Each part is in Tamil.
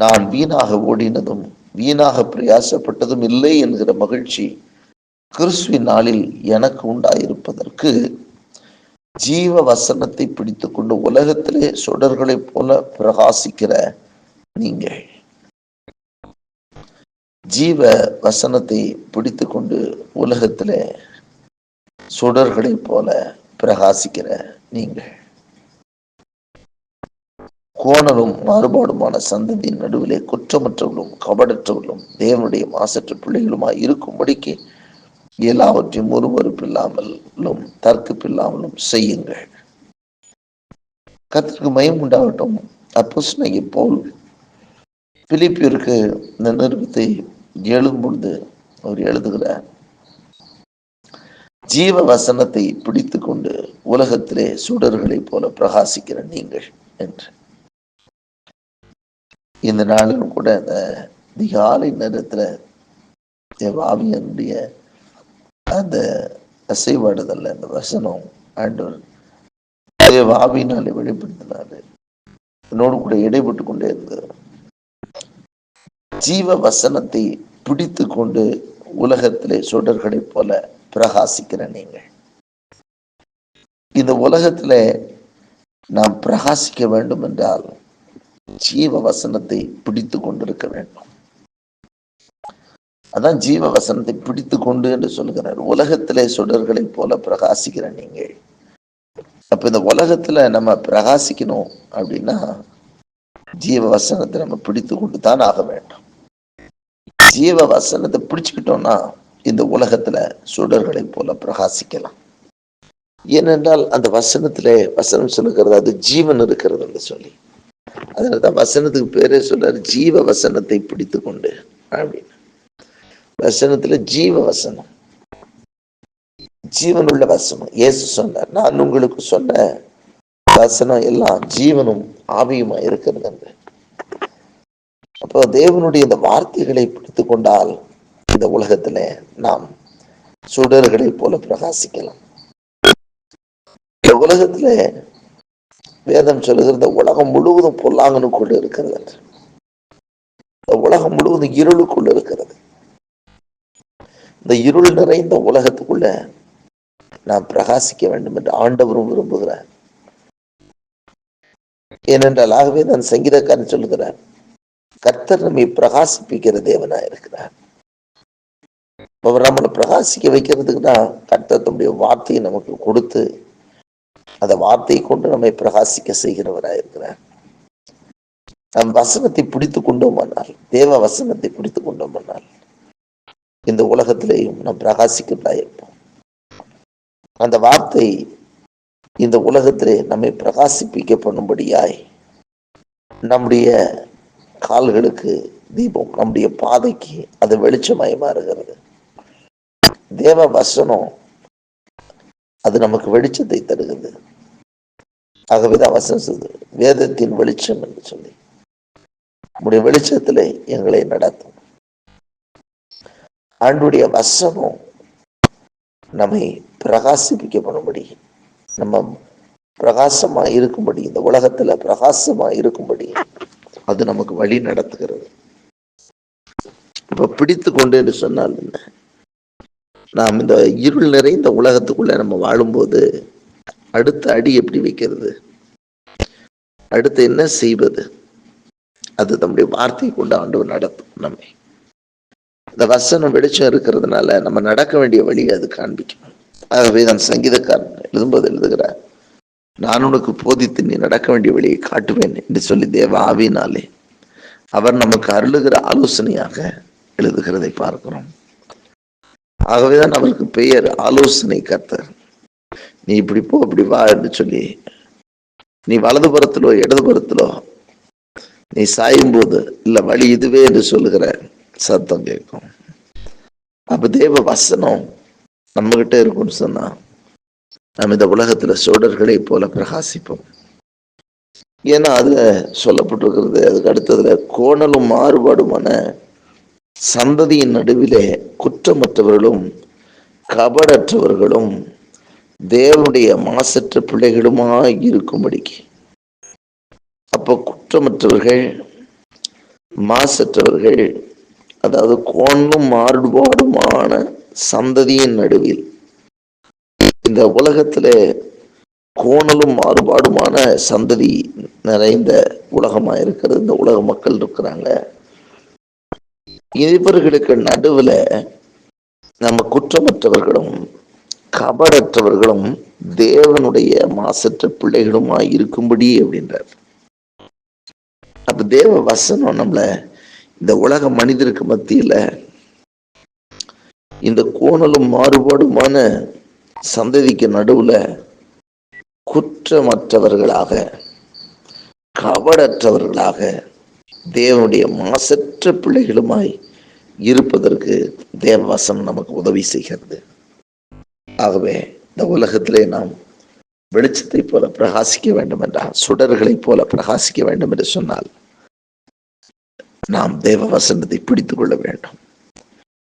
நான் வீணாக ஓடினதும் வீணாக பிரயாசப்பட்டதும் இல்லை என்கிற மகிழ்ச்சி கிறிஸ்துவின் நாளில் எனக்கு உண்டாயிருப்பதற்கு ஜீவ வசனத்தை பிடித்துக்கொண்டு உலகத்திலே சுடர்களைப் போல பிரகாசிக்கிற நீங்கள். ஜீவ வசனத்தை பிடித்துக்கொண்டு உலகத்திலே சுடர்களைப் போல பிரகாசிக்கிற நீங்கள். கோணலும் மாறுபாடுமான சந்ததியின் நடுவிலே குற்றமற்றவர்களும் கபடற்றவர்களும் தேவனுடைய மாசற்ற பிள்ளைகளுமாய் இருக்கும்படிக்கு எல்லாவற்றையும் ஒருவருப்பில்லாமலும் தர்க்கப்பில்லாமலும் செய்யுங்கள். கத்திற்கு மயம் உண்டாகட்டும். அப்போஸ்தலனாகிய போல் பிலிப்பியருக்கு இந்த நிறுவத்தை எழுதும் பொழுது அவர் எழுதுகிறார் ஜீவ வசனத்தை பிடித்து கொண்டு உலகத்திலே சுடர்களைப் போல பிரகாசிக்கிற நீங்கள் என்று. இந்த நாளிலும் கூட அந்த அதிகாலை நேரத்துல தேவாவியனுடைய அந்த அசைவாடுதல் அந்த வசனம் ஆண்டவர் தேவாவினாலே வெளிப்படுத்தினாரு. என்னோடு கூட இடைப்பட்டு கொண்டே இருந்தது ஜீவ வசனத்தை பிடித்து கொண்டு உலகத்திலே சுடர்களை போல பிரகாசிக்கிற நீங்கள். இந்த உலகத்திலே நாம் பிரகாசிக்க வேண்டும் என்றால் ஜீவ வசனத்தை பிடித்து கொண்டிருக்க வேண்டும். அதான் ஜீவ வசனத்தை பிடித்து கொண்டு என்று சொல்கிறார் உலகத்திலே சுடர்களைப் போல பிரகாசிக்கிற நீங்கள். அப்ப இந்த உலகத்துல நம்ம பிரகாசிக்கணும் அப்படின்னா ஜீவ வசனத்தை நம்ம பிடித்து கொண்டு தான் ஆக வேண்டும். ஜீவ வசனத்தை பிடிச்சுக்கிட்டோம்னா இந்த உலகத்துல சுடர்களைப் போல பிரகாசிக்கலாம். ஏனென்றால் அந்த வசனத்திலே வசனம் சொல்லுகிறது அது ஜீவன் இருக்கிறது என்று சொல்லி. அதனாலதான் வசனத்துக்கு பேரே சொல்றாரு ஜீவ வசனத்தை பிடித்து கொண்டு அப்படின்னு. வசனத்துல ஜீவ வசனம் ஜீவனுள்ள வசனம். இயேசு சொன்னார் நான் உங்களுக்கு சொன்ன வசனம் எல்லாம் ஜீவனும் ஆவியுமா இருக்கிறது என்று. அப்போ தேவனுடைய இந்த வார்த்தைகளை பிடித்து கொண்டால் இந்த உலகத்துல நாம் சுடர்களை போல பிரகாசிக்கலாம். இந்த உலகத்துல வேதம் சொல்லுகிறது உலகம் முழுவதும் பொல்லாங்கனுக்குள்ள இருக்கிறது என்று. இந்த உலகம் முழுவதும் இருளுக்குள்ள இருக்கிறது. இந்த இருள் நிறைந்த உலகத்துக்குள்ள நாம் பிரகாசிக்க வேண்டும் என்று ஆண்டவரும் விரும்புகிறார். ஏனென்றால் ஆகவே தான் சங்கீதக்காரன் சொல்லுகிறார் கர்த்தர் நம்மை பிரகாசிப்பிக்கிற தேவனா இருக்கிறார். அவர் நம்மளை பிரகாசிக்க வைக்கிறதுக்கு தான் கர்த்தர் தம்முடைய வார்த்தையை நமக்கு கொடுத்து அந்த வார்த்தையை கொண்டு நம்மை பிரகாசிக்க செய்கிறவராக இருக்கிறார். நம் வசனத்தை பிடித்து கொண்டோமானால் தேவ வசனத்தை பிடித்து கொண்டோமானால் இந்த உலகத்திலேயும் நாம் பிரகாசிக்கிறதா இருப்போம். அந்த வார்த்தை இந்த உலகத்திலே நம்மை பிரகாசிப்பிக்க பண்ணும்படியாய் நம்முடைய கால்களுக்கு தீபம் நம்முடைய பாதைக்கு அது வெளிச்சமாய் மாறுகிறது. தேவ வசனம் அது நமக்கு வெளிச்சத்தை தருகிறது. ஆகவேதான் வசனம் வேதத்தின் வெளிச்சம் என்று சொல்லி. நம்முடைய வெளிச்சத்துல எங்களை நடத்தும். ஆண்டுடைய வசனம் நம்மை பிரகாசிப்பிக்கப்படும்படி நம்ம பிரகாசமா இருக்கும்படி இந்த உலகத்துல பிரகாசமா இருக்கும்படி அது நமக்கு வழி நடத்துகிறது. இப்ப பிடித்து கொண்டு என்று சொன்னால் என்ன? நாம் இந்த இருள் நிறைந்த உலகத்துக்குள்ள நம்ம வாழும்போது அடுத்த அடி எப்படி வைக்கிறது? அடுத்து என்ன செய்வது? அது நம்முடைய வார்த்தை கொண்டு ஆண்டவர் நடத்தும் நம்மை. இந்த வசனம் வெளிச்சம் இருக்கிறதுனால நம்ம நடக்க வேண்டிய வழியை அது காண்பிக்கும். ஆகவே நான் சங்கீதக்காரன் எழுதும்போது எழுதுகிறார் நான் உனக்கு போதித்து நீ நடக்க வேண்டிய வழியை காட்டுவேன் என்று சொல்லி தேவ ஆவினாலே அவர் நமக்கு அருளுகிற ஆலோசனையாக எழுதுகிறதை பார்க்கிறோம். ஆகவேதான் அவருக்கு பெயர் ஆலோசனை கர்த்தர். நீ இப்படி போ இப்படி வா என்று சொல்லி நீ வலது புறத்திலோ இடது புறத்திலோ நீ சாயும் போது இல்ல வழி இதுவே என்று சொல்லுகிற சத்தம் கேட்கும். அப்ப தேவ வசனம் நம்ம கிட்ட இருக்கும்னு சொன்னா நம்ம இந்த உலகத்துல சோழர்களை போல பிரகாசிப்போம். ஏன்னா அதுல சொல்லப்பட்டிருக்கிறது அதுக்கு அடுத்ததுல கோணலும் மாறுபாடுமான சந்ததியின் நடுவிலே குற்றமற்றவர்களும் கபடற்றவர்களும் தேவனுடைய மாசற்ற பிள்ளைகளுமாய் இருக்கும்படிக்கு. அப்போ குற்றமற்றவர்கள் மாசற்றவர்கள் அதாவது கோணும் மாறுபாடுமான சந்ததியின் நடுவில் இந்த உலகத்தில் கோணலும் மாறுபாடுமான சந்ததி நிறைந்த உலகமா இருக்கிறது இந்த உலக மக்கள் இருக்கிறாங்க. இவர்களுக்கு நடுவுல நம்ம குற்றமற்றவர்களும் கபடற்றவர்களும் தேவனுடைய மாசற்ற பிள்ளைகளுமா இருக்கும்படி அப்படின்றார். அப்ப தேவ வசனம் நம்மள இந்த உலக மனிதருக்கு மத்தியில இந்த கோணலும் மாறுபாடுமான சந்ததிக்கு நடுவுல குற்றமற்றவர்களாக கபடற்றவர்களாக தேவனுடைய மாசற்ற பிள்ளைகளுமாய் இருப்பதற்கு தேவவாசம் நமக்கு உதவி செய்கிறது. ஆகவே இந்த உலகத்திலே நாம் வெளிச்சத்தை போல பிரகாசிக்க வேண்டும் என்றால் சுடர்களைப் போல பிரகாசிக்க வேண்டும் என்று சொன்னால் நாம் தேவ வசனத்தை பிடித்துக் கொள்ள வேண்டும்.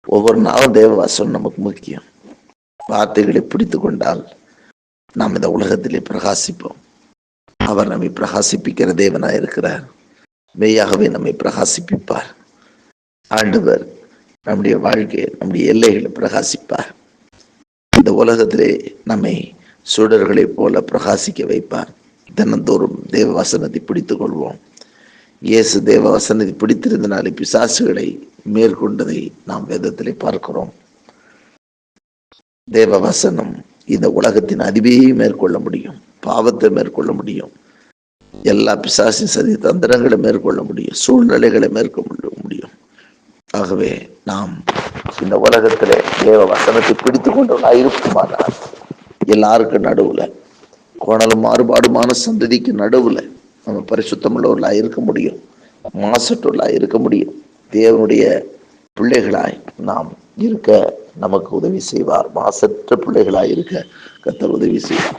ஒவ்வொரு நாளும் தேவ வசனம் நமக்கு முக்கியம். வார்த்தைகளை பிடித்து கொண்டால் நாம் இந்த உலகத்திலே பிரகாசிப்போம். அவர் நம்மை பிரகாசிப்பிக்கிற தேவனாய் இருக்கிறார் மெய்யாகவே நம்மை பிரகாசிப்பிப்பார். ஆண்டவர் நம்முடைய வாழ்க்கையை நம்முடைய எல்லைகளை பிரகாசிப்பார். இந்த உலகத்திலே நம்மை சுடர்களைப் போல பிரகாசிக்க வைப்பார். தினந்தோறும் தேவ வசனத்தை பிடித்துக் கொள்வோம். இயேசு தேவ வசனத்தை பிடித்திருந்தனாலே பிசாசுகளை மேற்கொண்டதை நாம் வேதத்திலே பார்க்கிறோம். தேவ வசனம் இந்த உலகத்தின் அதிபையை மேற்கொள்ள முடியும் பாவத்தை மேற்கொள்ள முடியும். எல்லா பிசாசின் சதி தந்திரங்களை மேற்கொள்ள முடியும் சூழ்நிலைகளை மேற்கொள்ள முடியும். ஆகவே நாம் இந்த உலகத்திலே தேவ வசனத்தை பிடித்து கொண்டவர்களாக இருக்குமானால் எல்லாருக்கும் நடுவில் கோணலும் மாறுபாடுமான சந்ததிக்கு நடுவில் நம்ம பரிசுத்தமுள்ளவர்களாக இருக்க முடியும் மாசற்றுள்ளாய் இருக்க முடியும். தேவனுடைய பிள்ளைகளாய் நாம் இருக்க நமக்கு உதவி செய்வார். மாசற்ற பிள்ளைகளாய் இருக்க கத்தர் உதவி செய்வார்.